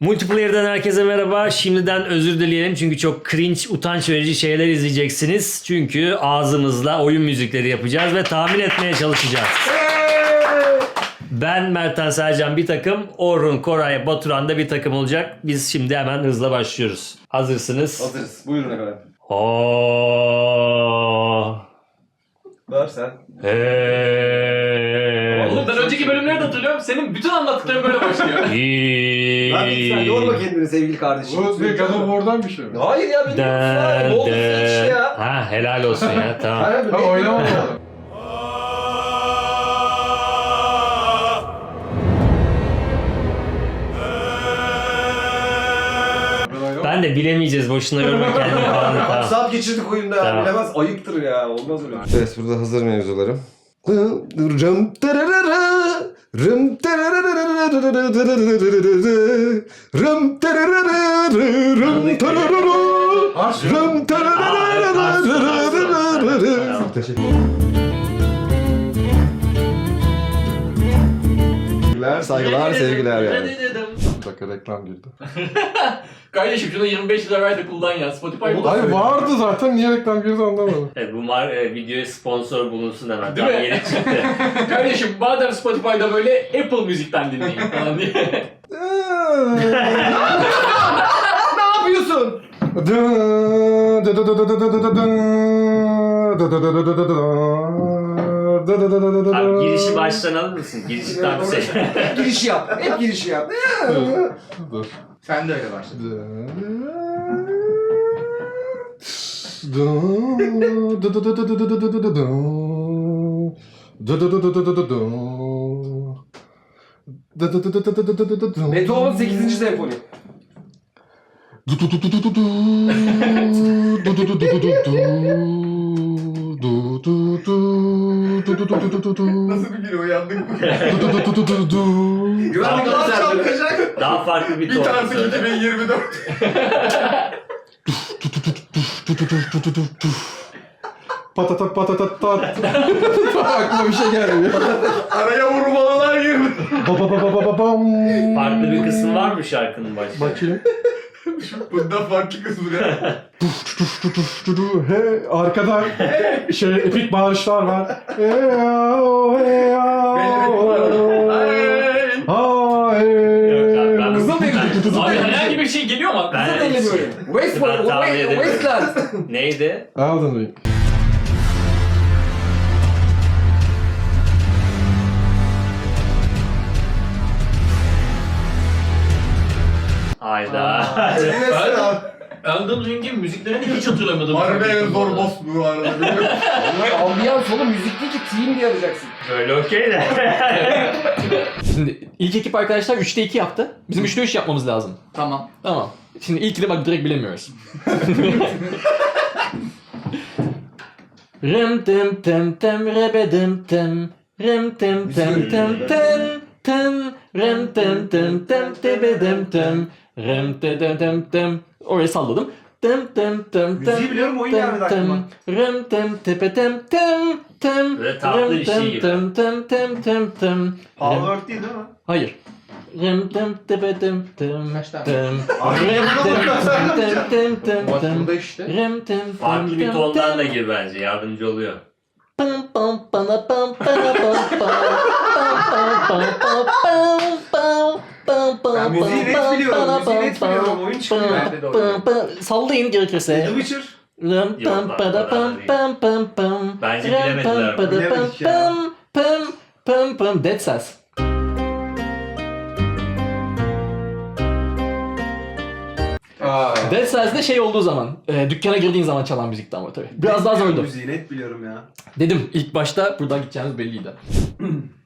Multiplayer'dan herkese merhaba. Şimdiden özür dileyelim çünkü çok cringe, utanç verici şeyler izleyeceksiniz. Çünkü ağzımızla oyun müzikleri yapacağız ve tahmin etmeye çalışacağız. Ben Mertan Sercan bir takım, Orhun, Koray, Baturan da bir takım olacak. Biz şimdi hemen hızla başlıyoruz. Hazırsınız? Hazırız. Buyurun efendim. Oo. Ver sen. Hey. Oğlum ben önceki bölümleri de hatırlıyorum. Senin bütün anlattıkların böyle başlıyor. Lan lütfen yorma kendini sevgili kardeşim. Bu bir of War'dan bir şey mi? Hayır ya benim Ne oldu den. işte ya. Ha helal olsun ya tamam. Hayır, Ha oynamadım. Ben de bilemeyeceğiz boşuna yorma kendini falan. Tamam. saat geçirdik oyunda ya. Tamam. Bilemez ayıptır ya. Olmaz öyle. Evet burada hazır mevzularım. Rım tararara, rım tararara, rım tararara, rım tararara, rım tararara. Teşekkür ederim. Saygılar, sevgiler yani. Bir dakika reklam girdi. Kardeşim şuna 25 lira ver de kullan ya. Spotify bu. Hayır vardı zaten niye reklam girdi anlamadım. Evet, bu mar e, videoya sponsor bulunsun hemen. Değil Daha mi? yeni çıktı. Kardeşim madem Spotify'da böyle Apple Müzik'ten dinleyin falan diye. Ne yapıyorsun? Abi girişi baştan alır mısın? Girişi tam şey. Girişi yap. Hep girişi yap. Dur. Sen de öyle başla. Beethoven 8. senfoni. Nasıl bir gün uyandık mı? Tamam. Güvenlik konserleri. Daha farklı bir ton. söyle. 2024. Patatat patatat tat. Aklıma bir şey gelmiyor. Araya vurmalılar girdi. Ba ba ba ba ba ba bam. Farklı bir kısım var mı şarkının başında? Bakayım. Bundan farklı kız bu ya. Tuf tuf tuf tuf tuf tuf. He arkadan şey epik bağırışlar var. He ya o he ya o. Ha he. Kızıl deli. Kızıl Abi deli. herhangi bir şey geliyor mu? Ben Kızıl deli böyle. Westworld. Ben tahmin Westland. Neydi? Elden Ring. Hayda. Elden Ring'in müziklerini hiç hatırlamadım. bu arada. Ambiyans oğlum müzik değil ki team diye yapacaksın. Böyle okey de. Şimdi ilk ekip arkadaşlar 3'te 2 yaptı. Bizim 3'te 3 yapmamız lazım. Tamam. Tamam. Şimdi ilk de bak direkt bilemiyoruz. Rem tem tem tem rebedim tem Rem tem tem tem tem tem Rem tem tem tem tebedim tem Rem te tem tem tem Orayı salladım. Tem tem tem tem Müziği biliyorum, oyun tem, gelmedi tem, aklıma. Rem tem tepe tem tem tem Böyle tatlı bir şey tem gibi. tem tem tem tem tem Rem- Power değil değil mi? Hayır. Rem tem tepe tem tem Kaç tane? tem Rem tem bunu tem tem tem Bak tem burada işte. Rem tem Farklı bir tondan da gir bence. Yardımcı oluyor. Pam pam pana pam pana pam pam pam pam pam pam pam pam pam Ben müziği net pam biliyorum, müziği net pam biliyorum, pam oyun çıkıyor. pam Bende de pam. Sallayın gerekirse. The Witcher. Yok pam pada pam pam pam pam. Bence Ram bilemediler. pam pada pam Bilemedik ya. pam pam pam pam. Dead Cells. Dead Cells'de şey olduğu zaman, e, dükkana girdiğin zaman çalan müzikti ama tabii. Biraz daha zordu. Müziği net biliyorum ya. Dedim ilk başta buradan gideceğimiz belliydi.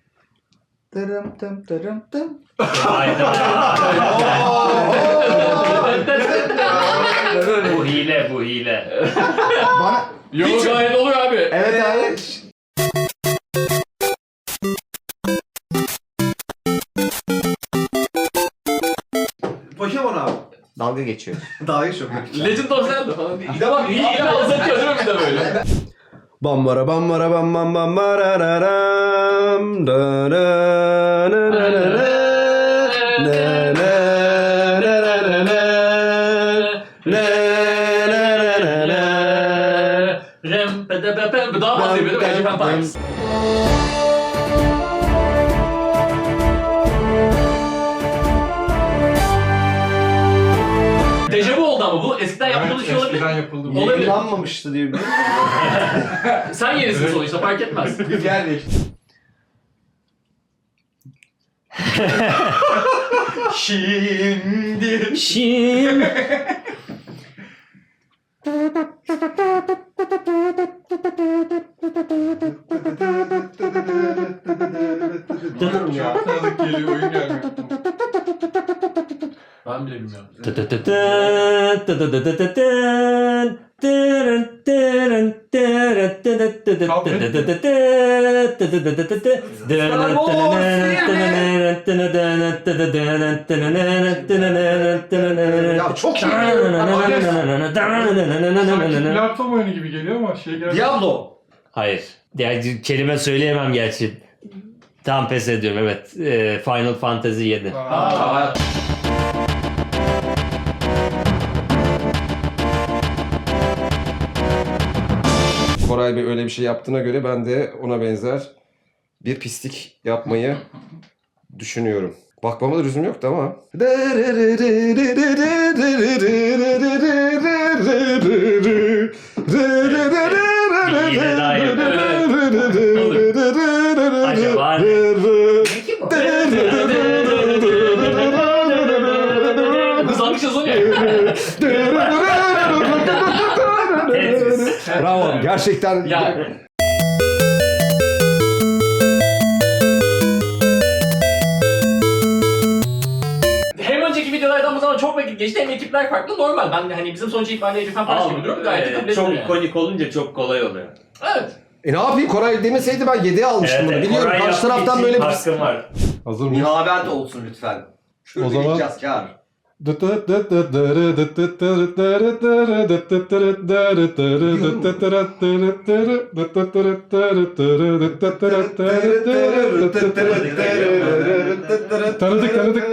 Tırım tım tırım tım. Hayda. bu hile bu hile. Bana... Yok gayet oluyor abi. Evet abi. Paşa bana abi. Dalga geçiyor. İyi çok. Legend of Zelda falan. Bir de bak iyi iyi anlatıyor değil mi bir de böyle? Bambara bambara bam bam bam barararam. Da da da da da da. Daha fazla yapıyordum. Elif Pipes. Yapılmış şey olabilir. eskiden yapıldı. bu. Olabilir. Yayınlanmamıştı diye biliyorum. Sen yenisin sonuçta fark etmez. Değişti. Şimdi Şim. Ben bile bilmiyorum. Ya çok iyi. Platform oyunu gibi geliyor ama şey gelmiyor. Diablo. Hayır. Yani kelime söyleyemem gerçi. Tam pes ediyorum evet. Ee, Final Fantasy 7. Aa, Koray Bey öyle bir şey yaptığına göre ben de ona benzer bir pislik yapmayı düşünüyorum. Bakmama da lüzum yoktu ama. Acaba ne? Gerçekten Ya hem önceki videolardan bu zaman çok vakit geçti hem ekipler farklı normal. Ben de hani bizim itibariyle Age of Empires gibi durum gayet kabul Çok yani. ikonik olunca çok kolay oluyor. Evet. E ne yapayım Koray demeseydi ben 7'ye almıştım bunu. Biliyorum Koray karşı yaptığı taraftan için böyle bir... hakkım var. Hazır mıyız? Nihavent olsun lütfen. O zaman- kar. Tanıdık tanıdık.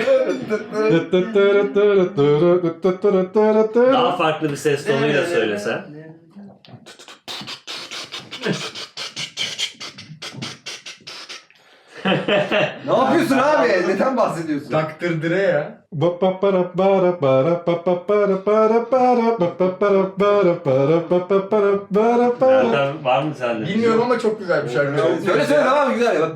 Daha farklı bir ses tonuyla söylesen. Ne yapıyorsun abi? Neden bahsediyorsun? Taktırdire ya. Nereden var mı sende? Bilmiyorum ama çok güzel bir şarkı. Söyle söyle tamam güzel. ya.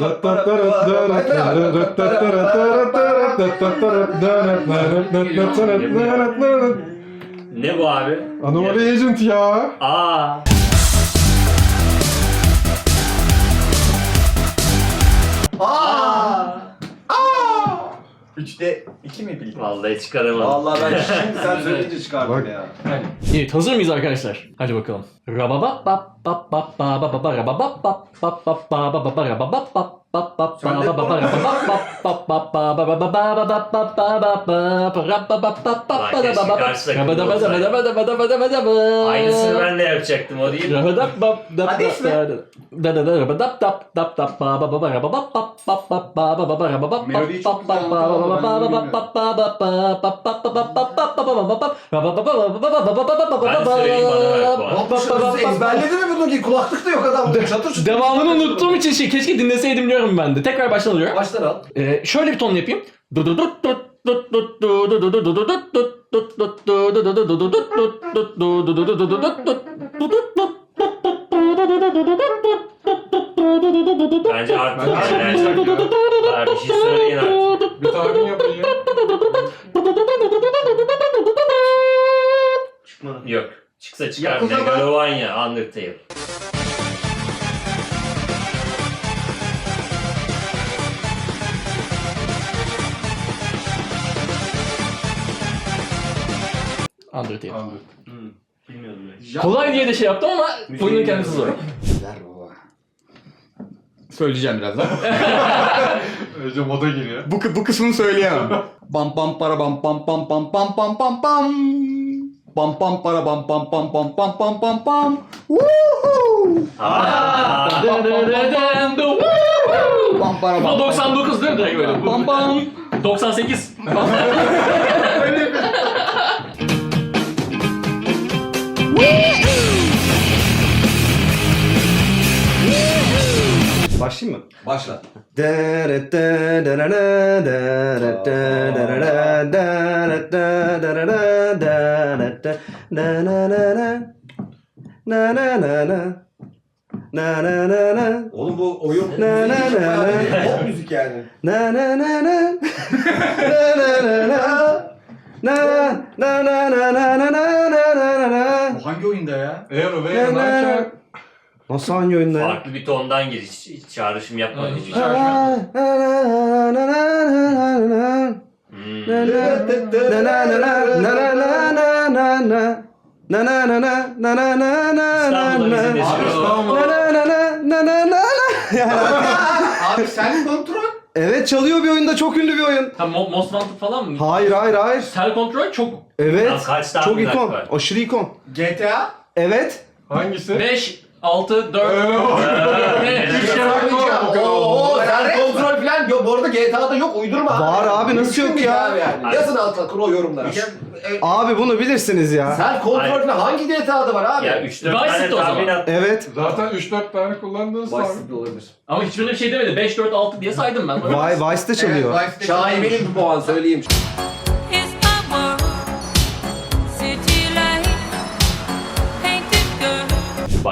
Ne bu abi? Anomaly Agent ya. Aa. Aa! Üçte iki mi bildi? Vallahi çıkaramadım. Vallahi ben şimdi sen söyleyince çıkardım Bak. ya. Evet hazır mıyız arkadaşlar? Hadi bakalım. Rababap bap bap bap ba ba ba ba rababap bap bap bap ba ba ba ba rababap bap bap bap bap bap bap ba ba ba ba ba ba bap bap bap Aynısını ben de yapacaktım o değil mi? Puan. Ezberledi mi bunu ki? Kulaklık da yok çatır. Devamını unuttuğum için şey keşke dinleseydim diyorum ben de. Tekrar baştan alıyorum. Baştan al. Ee, şöyle bir ton yapayım. Bence artık Bence şeyler. Var, bir şey söyleyin artık. Bir tahmin yapın ya. Yok. Çıksa çıkar. Yakuza bak. Megalovania, Undertale. Undertale. Bilmiyordum ben. Kolay diye de şey yaptım ama oyunun kendisi zor. Baba. Söyleyeceğim birazdan. Önce moda giriyor. bu, bu kısmını söyleyemem. Bam pam para bam pam pam pam pam pam pam pam. Pam pam para bam pam pam pam pam pam pam pam. Woohoo! Pam para bam. 99 değil mi direkt böyle? Pam pam. 98. Başlayayım mı? Başla. Na na na na. Na na na na. Oğlum bu oyun Na na na na. pop müzik yani. Na na na na. Na na na na. Na na na na na na na na na na na Bu hangi oyunda ya? Eğer ve Na, na, na. yanarken Nasıl hangi oyunda ya? Farklı bir tondan gir. Hiç, hiç çağrışım yapma. Evet, hiç şey. Na na na na na na na Hmm. İstanbul'da bizim eski o. Na na na na na na na Abi sen kontrol. Evet çalıyor bir oyunda çok ünlü bir oyun. Ha, Mo- Most Wanted falan mı? Hayır hayır hayır. Self Control çok Evet. Kaç tane Çok ikon. var? Aşırı ikon. GTA. Evet. hangisi? 5, 6, 4, Ee, 3 işte bak o, bu kadar oldu. Oo, sen kontrol falan yok. Bu arada GTA'da yok uydurma. Var abi, nasıl yok Mümkün ya? değil Abi yani. Yazın altına o yorumlara. Abi bunu bilirsiniz ya. Sen kontrol Hayır. falan hangi GTA'da var abi? Ya 3-4 Vice tane City o zaman. tahmin at. Evet. Zaten 3-4 tane kullandınız Vice abi. City olabilir. Ama hiçbirine bir şey demedi. 5, 4, 6 diye saydım ben. Vay Vice'de çalıyor. Şaibeli bir puan söyleyeyim.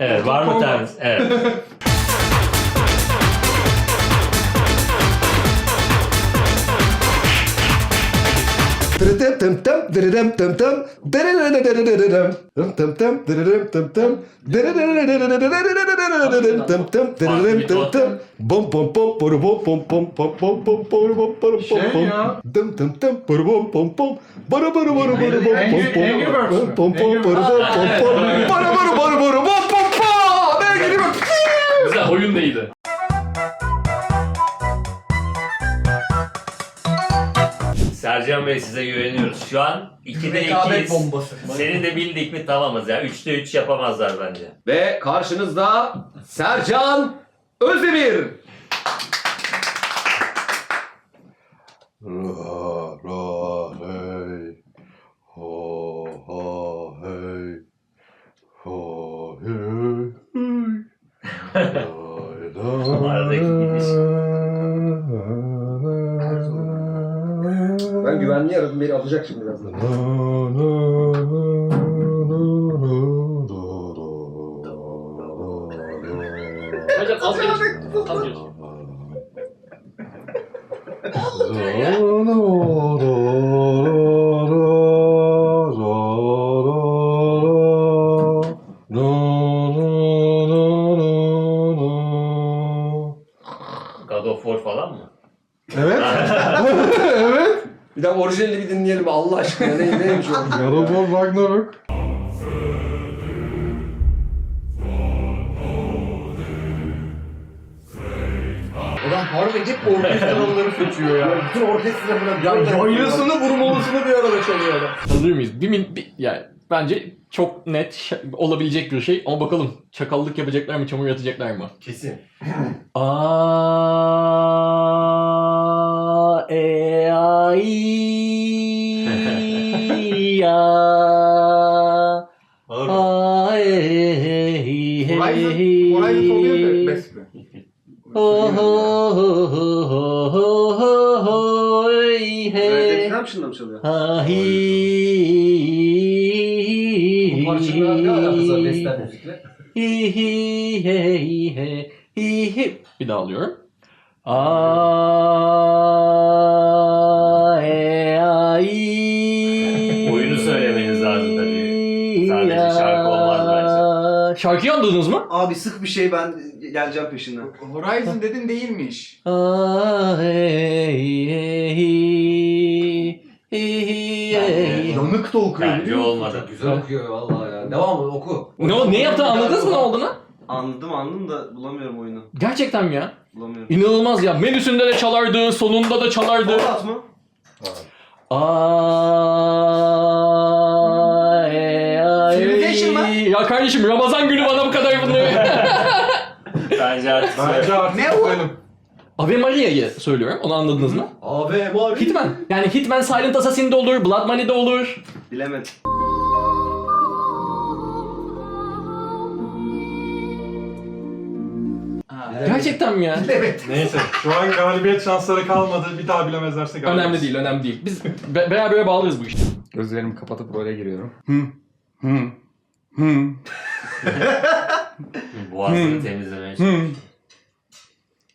Evet var mı tanrınız? Evet. dırırım tım tım dırırım dırırım tım tım tım dırırım tım tım dırırım tım tım dırırım tım tım bom bom bom boru bom bom bom bom bom bom boru bom boru bom bom tım tım tım boru bom bom bom boru boru boru boru bom bom bom bom bom boru bom bom bom boru boru boru boru bom bom bom ben gidiyorum. Güzel oyun neydi? Sercan Bey size güveniyoruz. Şu an 2'de Rekabet 2'yiz. bombası. Seni de bildik mi tamamız ya. 3'te 3 yapamazlar bence. Ve karşınızda Sercan Özdemir. Ra ra hey ho ho hey ho hey Ben güvenliği aradım beni alacak şimdi birazdan. Hocam az geç. Az geç. Aşkına. Ne, neymiş o? God of War Ragnarok. Ulan harbi hep orkestraları seçiyor ya. Bütün orkestra buna Ya yaylısını vurmalısını bir arada çalıyor adam. Hazır mıyız? Bir, min, bir yani bence çok net olabilecek bir şey ama bakalım çakallık yapacaklar mı, çamur yatacaklar mı? Kesin. A e a i へもらえる方言でベースで。Ho ho ho ho ho ho hoy he. Hem şundan mı çalıyor? Bir daha alıyorum. Aa. Şarkıyı anladınız mı? Abi sık bir şey ben geleceğim peşinden. Horizon dedin değilmiş. A hey hey hi hey. Yanık da okuyor Bence olmadı. Güzel okuyor vallahi ya. Devam et oku. Ne, ne yaptın anladınız mı ne olduğunu? Anladım anladım da bulamıyorum oyunu. Gerçekten mi ya? Bulamıyorum. İnanılmaz ya. Menüsünde de çalardı, sonunda da çalardı. Fallout mu? Ay, Ya kardeşim Ramazan günü bana bu kadar bunları. Bence artık Bence artık Ne o? Ave Maria'yı söylüyorum. Onu anladınız mı? Abi var. Hitman. Yani Hitman Silent Assassin'de olur, Blood Money'de olur. Bilemedim. Gerçekten mi ya? Neyse şu an galibiyet şansları kalmadı. Bir daha bilemezlerse galibiyet. önemli değil, önemli değil. Biz be- beraber bağlarız bu işi. Gözlerimi kapatıp role giriyorum. Hı. Hı. Hı. boğazını temizlemeye Hı.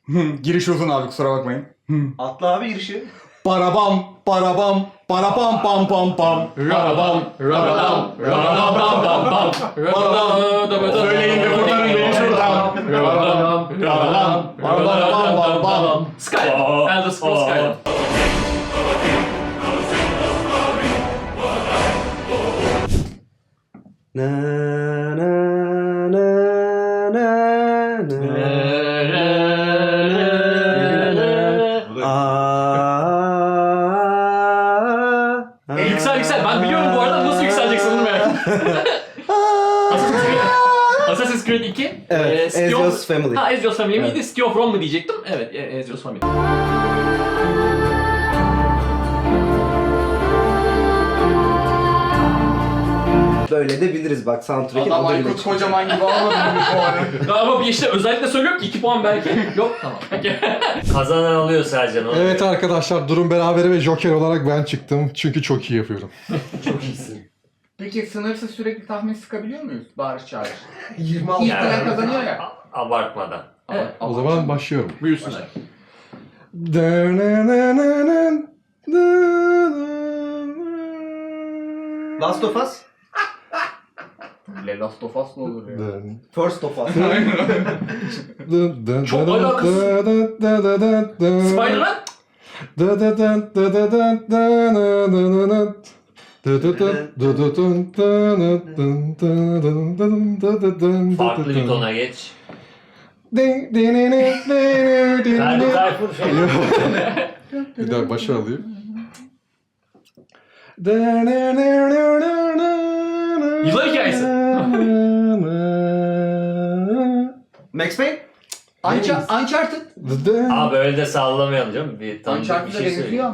Hı. Giriş uzun abi kusura bakmayın. Hı. Atla abi girişi. Parabam, parabam, parapam pam pam pam. Rabam, rabam, rabam, bam bam bam. Rabam, Söyleyin de kurtarın beni şuradan. rabam, rabam, rabam, bam bam. Skyrim. Elder Scrolls Skyrim. Na na na na na. Aa. Yüksel yüksel. Ben biliyorum bu arada nasıl yükseleceksin onu merak. Assassin's Creed- Assassin's Creed 2. Evet, e, of- Ezio's Family. Ha Ezio's Family miydi? City of Rome mu diyecektim? Evet, e, Ezio's Family. Böyle de biliriz bak soundtrack'in Adam adı bile Aykut çıkmış. kocaman gibi almadı mı bu puanı? Ama bir işte özellikle söylüyorum ki 2 puan belki. Yok tamam. Kazanan alıyor Sercan. onu. Evet arkadaşlar durum berabere ve Joker olarak ben çıktım. Çünkü çok iyi yapıyorum. Peki sınırsız sürekli tahmin sıkabiliyor muyuz? Bağırış çağırış. 26 İlk Yani- bilen kazanıyor ya. A- Abartmadan. Evet. O zaman başlıyorum. Buyursunlar. Last of Us. Le Last of Us ne olur ya? First of Us. Çok alakasız. Spider-Man? Farklı bir tona geç. Ferdi Tayfur şey. Bir daha başa alayım. Yıllar hikayesi. Max Payne. Uncha- Uncharted. Abi öyle de sallamayalım canım. Bir tanıdık bir Uncharted'a şey benziyor söyleyeyim.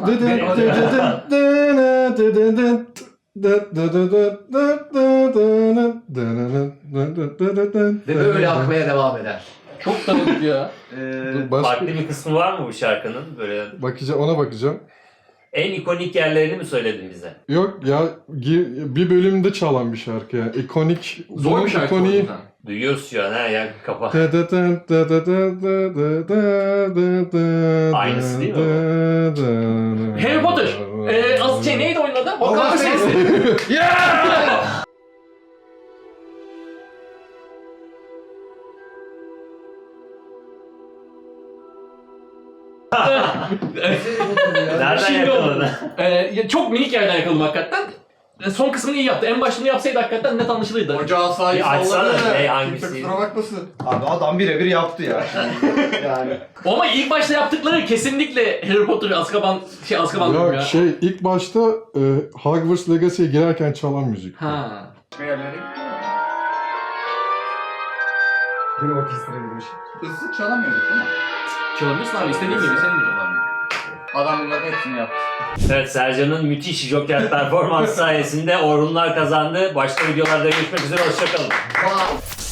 Ve böyle akmaya devam eder. Çok tanıdık ya. Ee, Farklı bir kısmı var mı bu şarkının? Böyle bakacağım, ona bakacağım. En ikonik yerlerini mi söyledin bize? Yok ya bir bölümde çalan bir şarkı ya. İkonik. Zor bir şarkı. ikoniği- şu an ha ya kafa. Aynısı değil mi? Harry Potter. Ee, az şey neydi oyunun adı? Hogwarts Legacy. Yeah! Nereden Şimdi yakaladın? Ee, ya çok minik yerden yakaladım hakikaten. E, Son kısmını iyi yaptı. En başını yapsaydı hakikaten net anlaşılırdı. Ocağı sahip Bir açsana, salladı. ne, hangisi? Kimse kusura bakmasın. abi adam birebir yaptı ya. yani. Ama ilk başta yaptıkları kesinlikle Harry Potter, Azkaban, şey Azkaban diyorum Yok ya. şey ilk başta e, Hogwarts Legacy'ye girerken çalan müzik. Ha. Yerleri. Yine orkestra girmiş. Islık çalamıyorduk değil mi? Çalabilirsin abi istediğin gibi senin gibi. Adam bunların hepsini yaptı. Evet Sercan'ın müthiş Joker performans sayesinde Orhunlar kazandı. Başka videolarda görüşmek üzere hoşçakalın. Vay.